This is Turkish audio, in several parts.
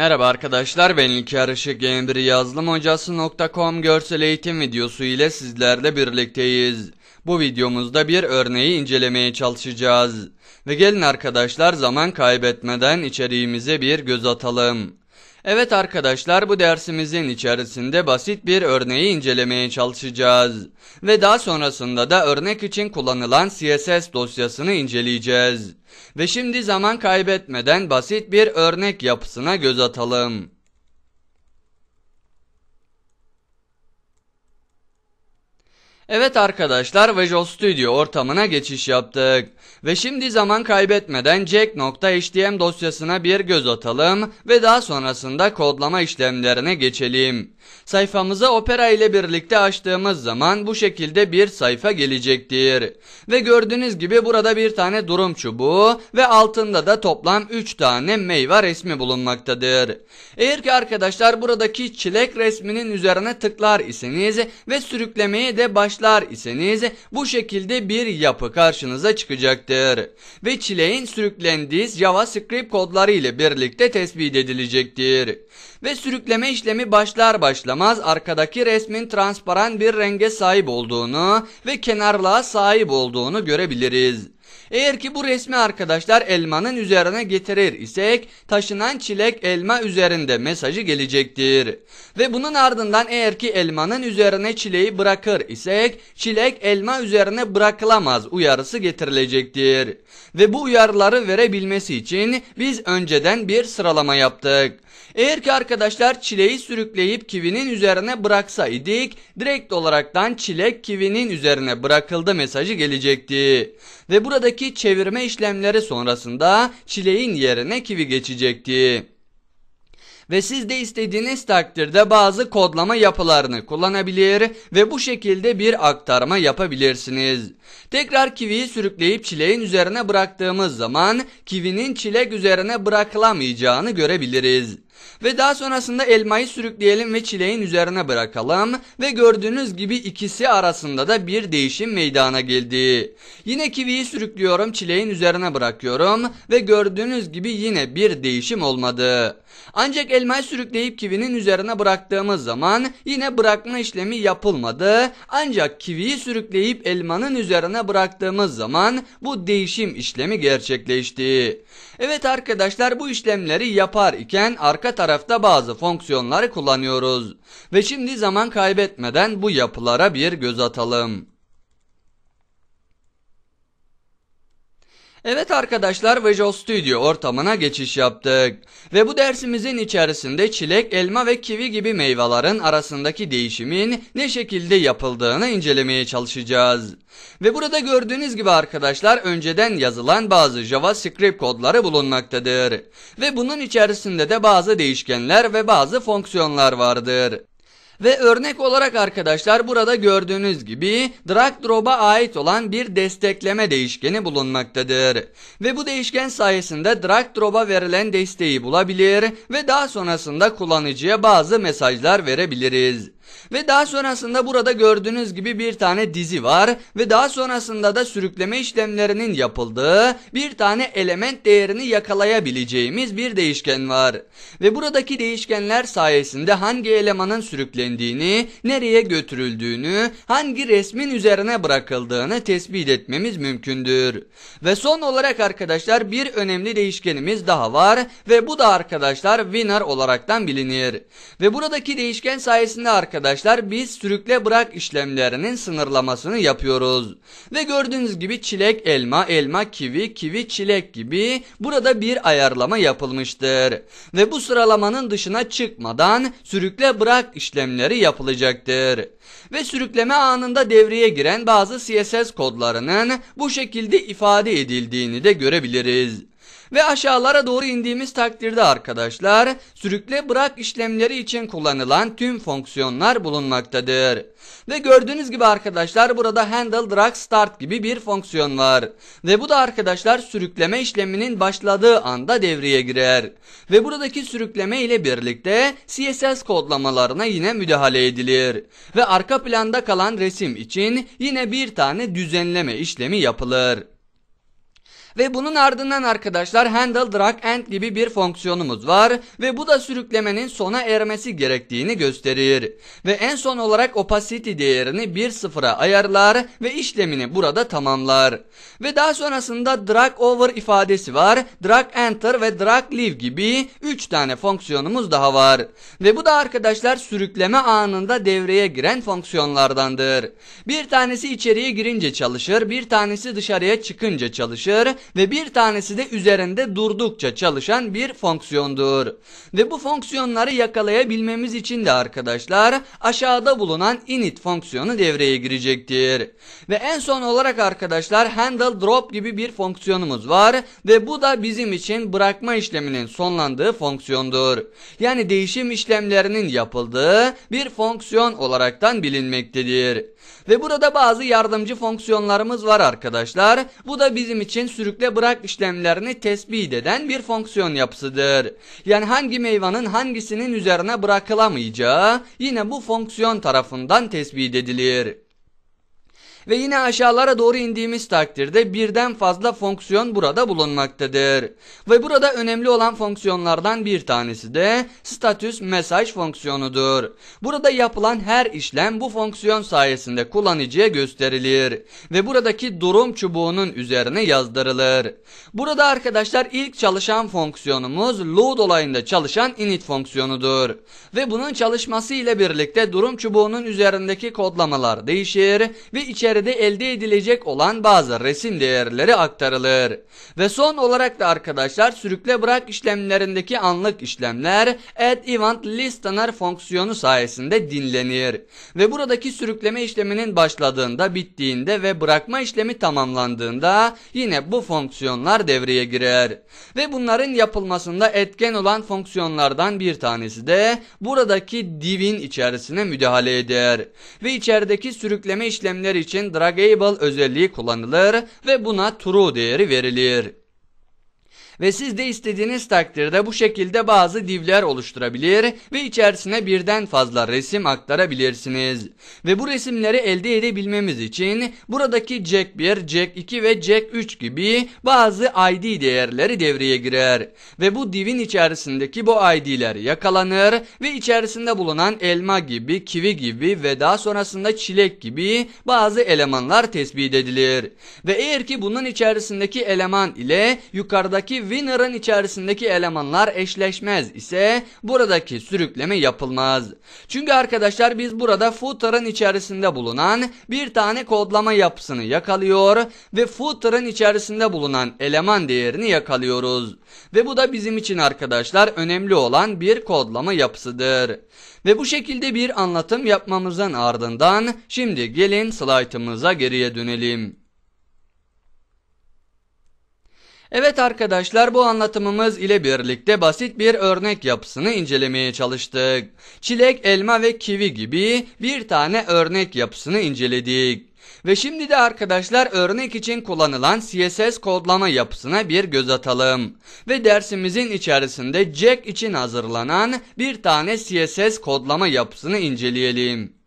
Merhaba arkadaşlar ben İlker Işık yeni bir görsel eğitim videosu ile sizlerle birlikteyiz. Bu videomuzda bir örneği incelemeye çalışacağız. Ve gelin arkadaşlar zaman kaybetmeden içeriğimize bir göz atalım. Evet arkadaşlar bu dersimizin içerisinde basit bir örneği incelemeye çalışacağız. Ve daha sonrasında da örnek için kullanılan CSS dosyasını inceleyeceğiz. Ve şimdi zaman kaybetmeden basit bir örnek yapısına göz atalım. Evet arkadaşlar Visual Studio ortamına geçiş yaptık. Ve şimdi zaman kaybetmeden jack.htm dosyasına bir göz atalım ve daha sonrasında kodlama işlemlerine geçelim. Sayfamıza Opera ile birlikte açtığımız zaman bu şekilde bir sayfa gelecektir. Ve gördüğünüz gibi burada bir tane durum çubuğu ve altında da toplam 3 tane meyve resmi bulunmaktadır. Eğer ki arkadaşlar buradaki çilek resminin üzerine tıklar iseniz ve sürüklemeye de başlar iseniz bu şekilde bir yapı karşınıza çıkacaktır. Ve çileğin sürüklendiği JavaScript kodları ile birlikte tespit edilecektir. Ve sürükleme işlemi başlar başlamaz arkadaki resmin transparan bir renge sahip olduğunu ve kenarlığa sahip olduğunu görebiliriz. Eğer ki bu resmi arkadaşlar elmanın üzerine getirir isek taşınan çilek elma üzerinde mesajı gelecektir. Ve bunun ardından eğer ki elmanın üzerine çileği bırakır isek çilek elma üzerine bırakılamaz uyarısı getirilecektir. Ve bu uyarıları verebilmesi için biz önceden bir sıralama yaptık. Eğer ki arkadaşlar çileği sürükleyip kivinin üzerine bıraksaydık direkt olaraktan çilek kivinin üzerine bırakıldı mesajı gelecekti. Ve buradaki çevirme işlemleri sonrasında çileğin yerine kivi geçecekti ve siz de istediğiniz takdirde bazı kodlama yapılarını kullanabilir ve bu şekilde bir aktarma yapabilirsiniz. Tekrar kiviyi sürükleyip çileğin üzerine bıraktığımız zaman kivinin çilek üzerine bırakılamayacağını görebiliriz. Ve daha sonrasında elmayı sürükleyelim ve çileğin üzerine bırakalım ve gördüğünüz gibi ikisi arasında da bir değişim meydana geldi. Yine kiviyi sürüklüyorum çileğin üzerine bırakıyorum ve gördüğünüz gibi yine bir değişim olmadı. Ancak elmayı sürükleyip kivinin üzerine bıraktığımız zaman yine bırakma işlemi yapılmadı. Ancak kiviyi sürükleyip elmanın üzerine bıraktığımız zaman bu değişim işlemi gerçekleşti. Evet arkadaşlar bu işlemleri yapar iken arka tarafta bazı fonksiyonları kullanıyoruz. Ve şimdi zaman kaybetmeden bu yapılara bir göz atalım. Evet arkadaşlar Visual Studio ortamına geçiş yaptık. Ve bu dersimizin içerisinde çilek, elma ve kivi gibi meyvelerin arasındaki değişimin ne şekilde yapıldığını incelemeye çalışacağız. Ve burada gördüğünüz gibi arkadaşlar önceden yazılan bazı JavaScript kodları bulunmaktadır. Ve bunun içerisinde de bazı değişkenler ve bazı fonksiyonlar vardır. Ve örnek olarak arkadaşlar burada gördüğünüz gibi drag drop'a ait olan bir destekleme değişkeni bulunmaktadır. Ve bu değişken sayesinde drag drop'a verilen desteği bulabilir ve daha sonrasında kullanıcıya bazı mesajlar verebiliriz. Ve daha sonrasında burada gördüğünüz gibi bir tane dizi var ve daha sonrasında da sürükleme işlemlerinin yapıldığı bir tane element değerini yakalayabileceğimiz bir değişken var. Ve buradaki değişkenler sayesinde hangi elemanın sürüklendiğini, nereye götürüldüğünü, hangi resmin üzerine bırakıldığını tespit etmemiz mümkündür. Ve son olarak arkadaşlar bir önemli değişkenimiz daha var ve bu da arkadaşlar winner olaraktan bilinir. Ve buradaki değişken sayesinde arkadaşlar biz sürükle bırak işlemlerinin sınırlamasını yapıyoruz. Ve gördüğünüz gibi çilek elma, elma kivi, kivi çilek gibi burada bir ayarlama yapılmıştır. Ve bu sıralamanın dışına çıkmadan sürükle bırak işlemleri yapılacaktır. Ve sürükleme anında devreye giren bazı CSS kodlarının bu şekilde ifade edildiğini de görebiliriz. Ve aşağılara doğru indiğimiz takdirde arkadaşlar sürükle bırak işlemleri için kullanılan tüm fonksiyonlar bulunmaktadır. Ve gördüğünüz gibi arkadaşlar burada handle drag start gibi bir fonksiyon var. Ve bu da arkadaşlar sürükleme işleminin başladığı anda devreye girer. Ve buradaki sürükleme ile birlikte CSS kodlamalarına yine müdahale edilir. Ve arka planda kalan resim için yine bir tane düzenleme işlemi yapılır. Ve bunun ardından arkadaşlar handle drag end gibi bir fonksiyonumuz var ve bu da sürüklemenin sona ermesi gerektiğini gösterir. Ve en son olarak opacity değerini 1 sıfıra ayarlar ve işlemini burada tamamlar. Ve daha sonrasında drag over ifadesi var. Drag enter ve drag leave gibi 3 tane fonksiyonumuz daha var. Ve bu da arkadaşlar sürükleme anında devreye giren fonksiyonlardandır. Bir tanesi içeriye girince çalışır, bir tanesi dışarıya çıkınca çalışır ve bir tanesi de üzerinde durdukça çalışan bir fonksiyondur. Ve bu fonksiyonları yakalayabilmemiz için de arkadaşlar aşağıda bulunan init fonksiyonu devreye girecektir. Ve en son olarak arkadaşlar handle drop gibi bir fonksiyonumuz var ve bu da bizim için bırakma işleminin sonlandığı fonksiyondur. Yani değişim işlemlerinin yapıldığı bir fonksiyon olaraktan bilinmektedir. Ve burada bazı yardımcı fonksiyonlarımız var arkadaşlar. Bu da bizim için sürükle bırak işlemlerini tespit eden bir fonksiyon yapısıdır. Yani hangi meyvanın hangisinin üzerine bırakılamayacağı yine bu fonksiyon tarafından tespit edilir. Ve yine aşağılara doğru indiğimiz takdirde birden fazla fonksiyon burada bulunmaktadır. Ve burada önemli olan fonksiyonlardan bir tanesi de status mesaj fonksiyonudur. Burada yapılan her işlem bu fonksiyon sayesinde kullanıcıya gösterilir. Ve buradaki durum çubuğunun üzerine yazdırılır. Burada arkadaşlar ilk çalışan fonksiyonumuz load olayında çalışan init fonksiyonudur. Ve bunun çalışması ile birlikte durum çubuğunun üzerindeki kodlamalar değişir ve içeri içeride elde edilecek olan bazı resim değerleri aktarılır. Ve son olarak da arkadaşlar sürükle bırak işlemlerindeki anlık işlemler add event listener fonksiyonu sayesinde dinlenir. Ve buradaki sürükleme işleminin başladığında, bittiğinde ve bırakma işlemi tamamlandığında yine bu fonksiyonlar devreye girer. Ve bunların yapılmasında etken olan fonksiyonlardan bir tanesi de buradaki divin içerisine müdahale eder. Ve içerideki sürükleme işlemleri için dragable özelliği kullanılır ve buna true değeri verilir. Ve siz de istediğiniz takdirde bu şekilde bazı divler oluşturabilir ve içerisine birden fazla resim aktarabilirsiniz. Ve bu resimleri elde edebilmemiz için buradaki Jack 1, Jack 2 ve Jack 3 gibi bazı ID değerleri devreye girer. Ve bu divin içerisindeki bu ID'ler yakalanır ve içerisinde bulunan elma gibi, kivi gibi ve daha sonrasında çilek gibi bazı elemanlar tespit edilir. Ve eğer ki bunun içerisindeki eleman ile yukarıdaki winner'ın içerisindeki elemanlar eşleşmez ise buradaki sürükleme yapılmaz. Çünkü arkadaşlar biz burada footer'ın içerisinde bulunan bir tane kodlama yapısını yakalıyor ve footer'ın içerisinde bulunan eleman değerini yakalıyoruz. Ve bu da bizim için arkadaşlar önemli olan bir kodlama yapısıdır. Ve bu şekilde bir anlatım yapmamızın ardından şimdi gelin slaytımıza geriye dönelim. Evet arkadaşlar bu anlatımımız ile birlikte basit bir örnek yapısını incelemeye çalıştık. Çilek, elma ve kivi gibi bir tane örnek yapısını inceledik. Ve şimdi de arkadaşlar örnek için kullanılan CSS kodlama yapısına bir göz atalım. Ve dersimizin içerisinde Jack için hazırlanan bir tane CSS kodlama yapısını inceleyelim.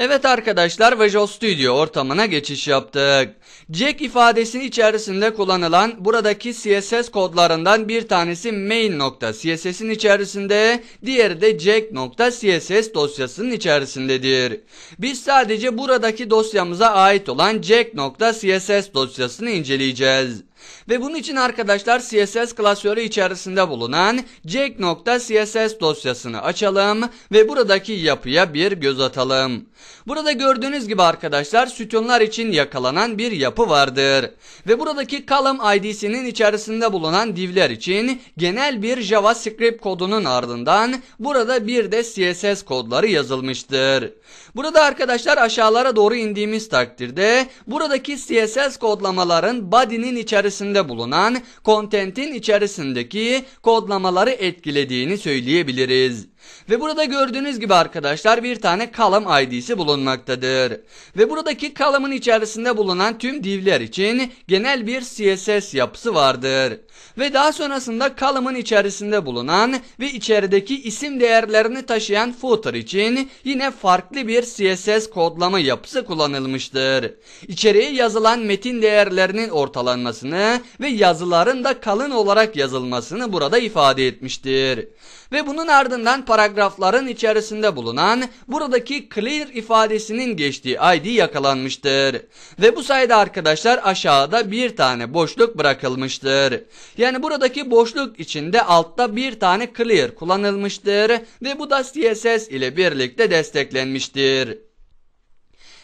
Evet arkadaşlar Visual Studio ortamına geçiş yaptık. Jack ifadesinin içerisinde kullanılan buradaki CSS kodlarından bir tanesi main.css'in içerisinde, diğeri de jack.css dosyasının içerisindedir. Biz sadece buradaki dosyamıza ait olan jack.css dosyasını inceleyeceğiz. Ve bunun için arkadaşlar CSS klasörü içerisinde bulunan jack.css dosyasını açalım ve buradaki yapıya bir göz atalım. Burada gördüğünüz gibi arkadaşlar sütunlar için yakalanan bir yapı vardır. Ve buradaki column id'sinin içerisinde bulunan divler için genel bir JavaScript kodunun ardından burada bir de CSS kodları yazılmıştır. Burada arkadaşlar aşağılara doğru indiğimiz takdirde buradaki CSS kodlamaların body'nin içerisinde bulunan content'in içerisindeki kodlamaları etkilediğini söyleyebiliriz. Ve burada gördüğünüz gibi arkadaşlar bir tane column ID'si bulunmaktadır. Ve buradaki column'ın içerisinde bulunan tüm divler için genel bir CSS yapısı vardır. Ve daha sonrasında column'ın içerisinde bulunan ve içerideki isim değerlerini taşıyan footer için yine farklı bir CSS kodlama yapısı kullanılmıştır. İçeriye yazılan metin değerlerinin ortalanmasını ve yazıların da kalın olarak yazılmasını burada ifade etmiştir. Ve bunun ardından paragrafların içerisinde bulunan buradaki clear ifadesinin geçtiği ID yakalanmıştır. Ve bu sayede arkadaşlar aşağıda bir tane boşluk bırakılmıştır. Yani buradaki boşluk içinde altta bir tane clear kullanılmıştır ve bu da CSS ile birlikte desteklenmiştir.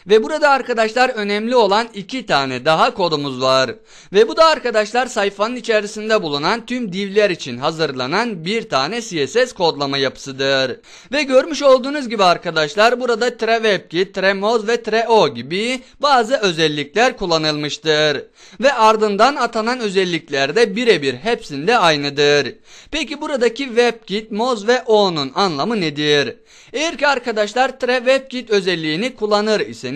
Ve burada arkadaşlar önemli olan iki tane daha kodumuz var. Ve bu da arkadaşlar sayfanın içerisinde bulunan tüm divler için hazırlanan bir tane CSS kodlama yapısıdır. Ve görmüş olduğunuz gibi arkadaşlar burada TreWebKit, TreMoz ve TreO gibi bazı özellikler kullanılmıştır. Ve ardından atanan özellikler de birebir hepsinde aynıdır. Peki buradaki WebKit, Moz ve O'nun anlamı nedir? Eğer ki arkadaşlar TreWebKit özelliğini kullanır iseniz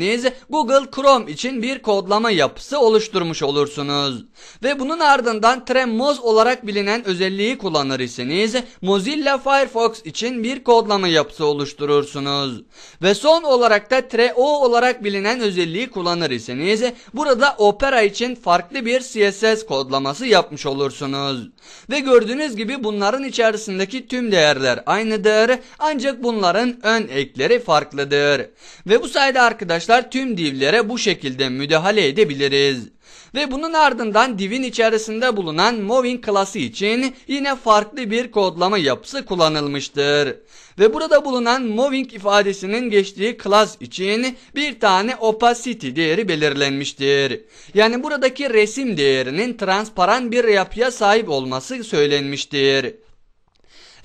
Google Chrome için bir kodlama yapısı oluşturmuş olursunuz. Ve bunun ardından TreMoz olarak bilinen özelliği kullanır iseniz Mozilla Firefox için bir kodlama yapısı oluşturursunuz. Ve son olarak da TreO olarak bilinen özelliği kullanır iseniz burada Opera için farklı bir CSS kodlaması yapmış olursunuz. Ve gördüğünüz gibi bunların içerisindeki tüm değerler aynıdır ancak bunların ön ekleri farklıdır. Ve bu sayede arkadaşlar tüm divlere bu şekilde müdahale edebiliriz. Ve bunun ardından divin içerisinde bulunan moving klası için yine farklı bir kodlama yapısı kullanılmıştır. Ve burada bulunan moving ifadesinin geçtiği class için bir tane opacity değeri belirlenmiştir. Yani buradaki resim değerinin transparan bir yapıya sahip olması söylenmiştir.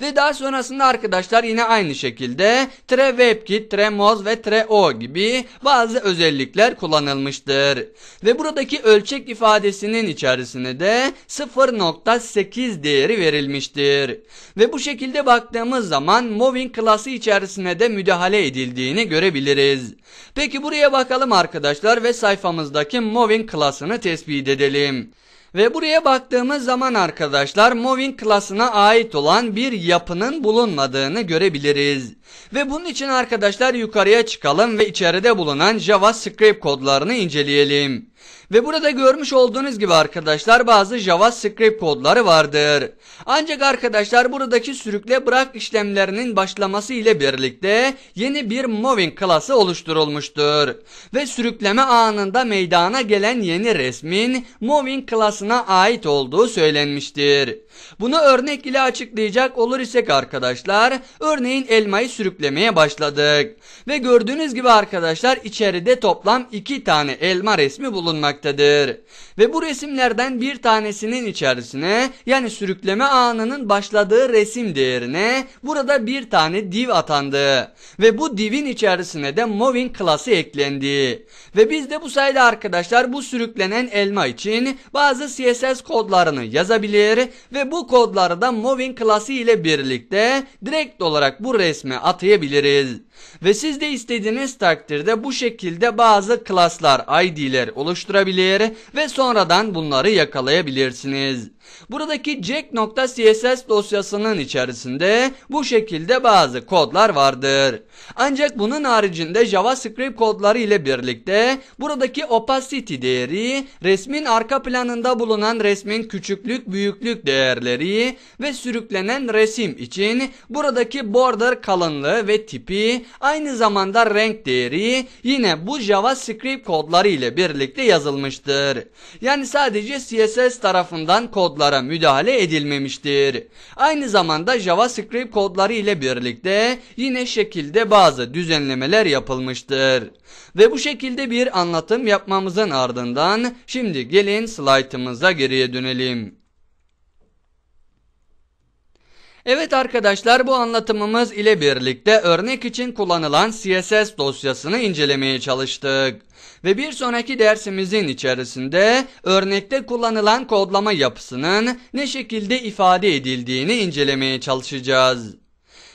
Ve daha sonrasında arkadaşlar yine aynı şekilde TreWebKit, TreMoz ve TreO gibi bazı özellikler kullanılmıştır. Ve buradaki ölçek ifadesinin içerisine de 0.8 değeri verilmiştir. Ve bu şekilde baktığımız zaman Moving klası içerisine de müdahale edildiğini görebiliriz. Peki buraya bakalım arkadaşlar ve sayfamızdaki Moving klasını tespit edelim. Ve buraya baktığımız zaman arkadaşlar Moving klasına ait olan bir yapının bulunmadığını görebiliriz. Ve bunun için arkadaşlar yukarıya çıkalım ve içeride bulunan JavaScript kodlarını inceleyelim. Ve burada görmüş olduğunuz gibi arkadaşlar bazı JavaScript kodları vardır. Ancak arkadaşlar buradaki sürükle bırak işlemlerinin başlaması ile birlikte yeni bir moving klası oluşturulmuştur. Ve sürükleme anında meydana gelen yeni resmin moving klasına ait olduğu söylenmiştir. Bunu örnek ile açıklayacak olur isek arkadaşlar örneğin elmayı sürüklemeye başladık. Ve gördüğünüz gibi arkadaşlar içeride toplam iki tane elma resmi bulunmaktadır. Ve bu resimlerden bir tanesinin içerisine yani sürükleme anının başladığı resim değerine burada bir tane div atandı. Ve bu divin içerisine de moving klası eklendi. Ve biz de bu sayede arkadaşlar bu sürüklenen elma için bazı CSS kodlarını yazabilir ve bu kodları da moving klası ile birlikte direkt olarak bu resme atayabiliriz. Ve siz de istediğiniz takdirde bu şekilde bazı klaslar ID'ler oluşturabilir ve sonradan bunları yakalayabilirsiniz. Buradaki jack.css dosyasının içerisinde bu şekilde bazı kodlar vardır. Ancak bunun haricinde JavaScript kodları ile birlikte buradaki opacity değeri, resmin arka planında bulunan resmin küçüklük büyüklük değerleri ve sürüklenen resim için buradaki border kalınlığı ve tipi aynı zamanda renk değeri yine bu JavaScript kodları ile birlikte yazılmıştır. Yani sadece CSS tarafından kodlara müdahale edilmemiştir. Aynı zamanda JavaScript kodları ile birlikte yine şekilde bazı düzenlemeler yapılmıştır. Ve bu şekilde bir anlatım yapmamızın ardından şimdi gelin slaytımıza geriye dönelim. Evet arkadaşlar bu anlatımımız ile birlikte örnek için kullanılan CSS dosyasını incelemeye çalıştık. Ve bir sonraki dersimizin içerisinde örnekte kullanılan kodlama yapısının ne şekilde ifade edildiğini incelemeye çalışacağız.